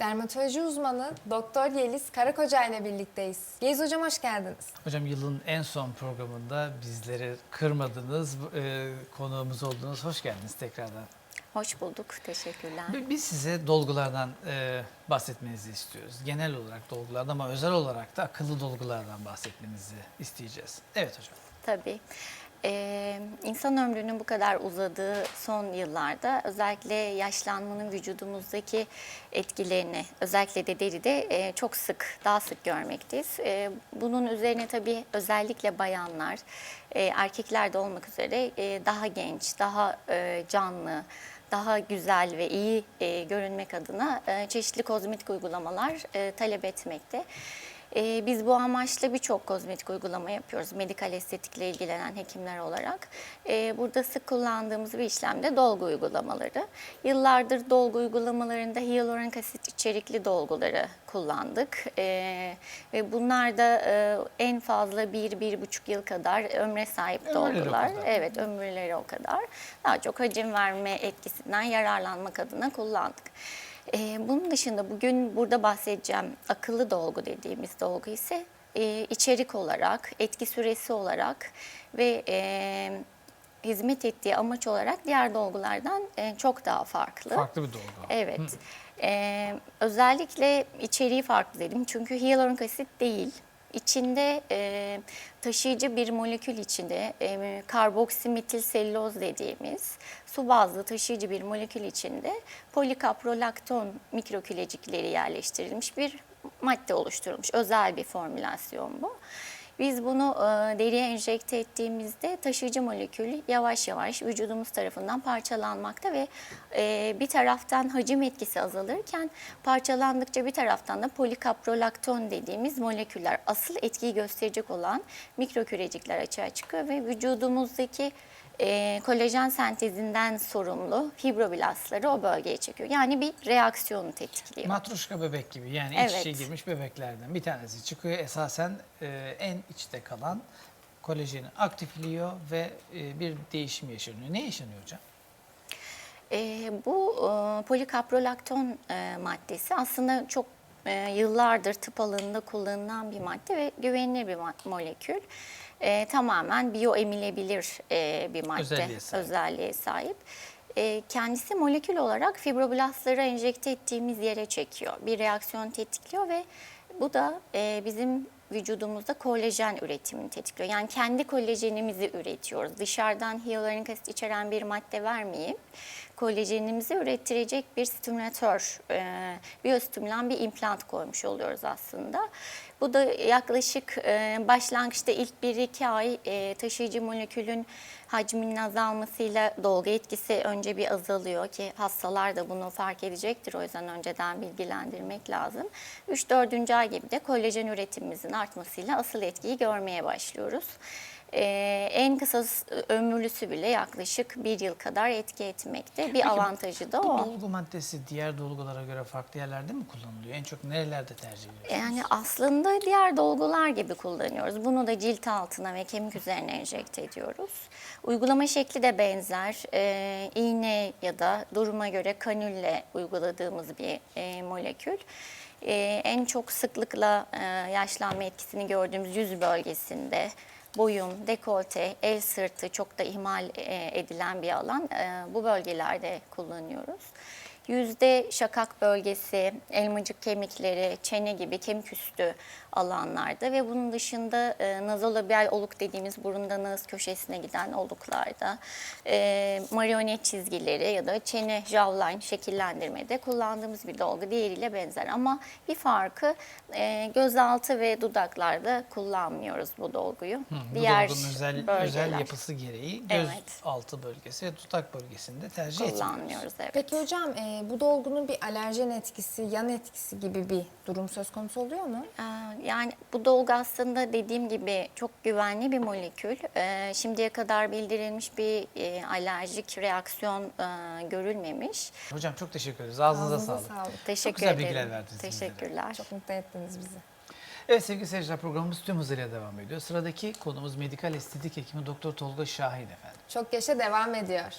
Dermatoloji uzmanı Doktor Yeliz Karakoca ile birlikteyiz. Yeliz hocam hoş geldiniz. Hocam yılın en son programında bizleri kırmadınız, e, konuğumuz oldunuz. Hoş geldiniz tekrardan. Hoş bulduk. Teşekkürler. Bi- Biz size dolgulardan e, bahsetmenizi istiyoruz. Genel olarak dolgulardan ama özel olarak da akıllı dolgulardan bahsetmenizi isteyeceğiz. Evet hocam. Tabii. Ee, insan ömrünün bu kadar uzadığı son yıllarda özellikle yaşlanmanın vücudumuzdaki etkilerini özellikle de deride e, çok sık, daha sık görmekteyiz. E, bunun üzerine tabii özellikle bayanlar, e, erkekler de olmak üzere e, daha genç, daha e, canlı, daha güzel ve iyi e, görünmek adına e, çeşitli kozmetik uygulamalar e, talep etmekte. E, biz bu amaçla birçok kozmetik uygulama yapıyoruz. Medikal estetikle ilgilenen hekimler olarak. E, burada sık kullandığımız bir işlem de dolgu uygulamaları. Yıllardır dolgu uygulamalarında hyaluronik asit içerikli dolguları kullandık. E, ve bunlar da e, en fazla 1-1,5 yıl kadar ömre sahip Ömürleri dolgular. Evet ömürleri o kadar. Daha çok hacim verme etkisinden yararlanmak adına kullandık. Ee, bunun dışında bugün burada bahsedeceğim akıllı dolgu dediğimiz dolgu ise e, içerik olarak, etki süresi olarak ve e, hizmet ettiği amaç olarak diğer dolgulardan e, çok daha farklı. Farklı bir dolgu. Evet. Ee, özellikle içeriği farklı dedim çünkü hyaluronik asit değil. İçinde e, taşıyıcı bir molekül içinde e, karboksimetil selüloz dediğimiz su bazlı taşıyıcı bir molekül içinde polikaprolakton mikrokülecikleri yerleştirilmiş bir madde oluşturulmuş. Özel bir formülasyon bu. Biz bunu e, deriye enjekte ettiğimizde taşıyıcı molekül yavaş yavaş vücudumuz tarafından parçalanmakta ve e, bir taraftan hacim etkisi azalırken parçalandıkça bir taraftan da polikaprolakton dediğimiz moleküller asıl etkiyi gösterecek olan mikrokürecikler açığa çıkıyor ve vücudumuzdaki e, kolajen sentezinden sorumlu fibroblastları o bölgeye çekiyor. Yani bir reaksiyonu tetikliyor. Matruşka bebek gibi yani Evet. iç içe girmiş bebeklerden bir tanesi çıkıyor. Esasen e, en içte kalan kolajeni aktifliyor ve e, bir değişim yaşanıyor. Ne yaşanıyor hocam? E, bu e, polikaprolakton e, maddesi aslında çok e, yıllardır tıp alanında kullanılan bir madde ve güvenilir bir molekül. E, tamamen biyoemilebilir e, bir madde, Özelliğe sahip. özelliğe sahip. E, kendisi molekül olarak fibroblastları enjekte ettiğimiz yere çekiyor. Bir reaksiyon tetikliyor ve bu da e, bizim vücudumuzda kolajen üretimini tetikliyor. Yani kendi kolajenimizi üretiyoruz. Dışarıdan hyaluronik asit içeren bir madde vermeyip kolajenimizi ürettirecek bir stimülatör, e, biyostimülan bir implant koymuş oluyoruz aslında. Bu da yaklaşık e, başlangıçta ilk 1-2 ay e, taşıyıcı molekülün hacminin azalmasıyla dolgu etkisi önce bir azalıyor ki hastalar da bunu fark edecektir. O yüzden önceden bilgilendirmek lazım. 3-4. ay gibi de kolajen üretimimizin artmasıyla asıl etkiyi görmeye başlıyoruz. Ee, en kısa ömürlüsü bile yaklaşık bir yıl kadar etki etmekte. Bir avantajı da Bu o. dolgu maddesi diğer dolgulara göre farklı yerlerde mi kullanılıyor? En çok nerelerde tercih ediyorsunuz? Yani aslında diğer dolgular gibi kullanıyoruz. Bunu da cilt altına ve kemik üzerine enjekte ediyoruz. Uygulama şekli de benzer. Ee, iğne ya da duruma göre kanülle uyguladığımız bir e, molekül. Ee, en çok sıklıkla e, yaşlanma etkisini gördüğümüz yüz bölgesinde boyun, dekolte, el sırtı çok da ihmal e, edilen bir alan. E, bu bölgelerde kullanıyoruz. Yüzde şakak bölgesi, elmacık kemikleri, çene gibi kemik üstü alanlarda ve bunun dışında e, nazolabial oluk dediğimiz burundan ağız köşesine giden oluklarda, e, marionet çizgileri ya da çene jawline şekillendirmede kullandığımız bir dolgu diğeriyle benzer. Ama bir farkı e, gözaltı ve dudaklarda kullanmıyoruz bu dolguyu. Hı, bu dolgunun özel, özel yapısı gereği göz Evet. altı bölgesi ve dudak bölgesinde tercih kullanmıyoruz. Evet. Peki hocam e, bu dolgunun bir alerjen etkisi, yan etkisi gibi bir durum söz konusu oluyor mu? Ee, Yani bu dolgu aslında dediğim gibi çok güvenli bir molekül. Ee, Şimdiye kadar bildirilmiş bir e, alerjik reaksiyon e, görülmemiş. Hocam çok teşekkür ederiz. Ağzınıza, Ağzınıza sağlık. sağlık. Teşekkür güzel ederim. bilgiler verdiniz. Teşekkürler. Çok mutlu ettiniz bizi. Evet sevgili seyirciler programımız tüm hızıyla devam ediyor. Sıradaki konumuz medikal estetik hekimi Doktor Tolga Şahin efendim. Çok yaşa devam ediyor.